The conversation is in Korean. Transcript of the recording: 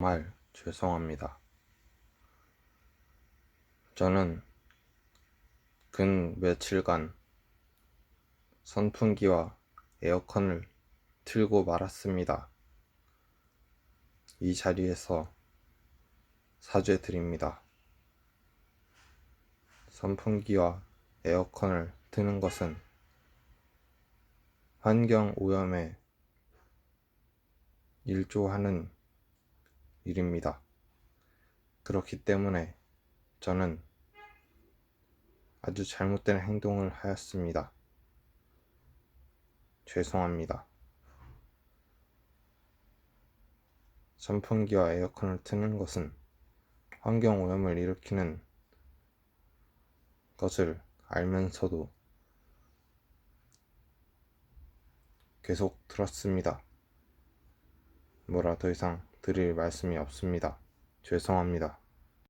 정말 죄송합니다. 저는 근 며칠간 선풍기와 에어컨을 틀고 말았습니다. 이 자리에서 사죄드립니다. 선풍기와 에어컨을 트는 것은 환경 오염에 일조하는 일입니다. 그렇기 때문에 저는 아주 잘못된 행동을 하였습니다. 죄송합니다. 선풍기와 에어컨을 트는 것은 환경 오염을 일으키는 것을 알면서도 계속 들었습니다. 뭐라 더 이상 드릴 말씀이 없습니다. 죄송합니다.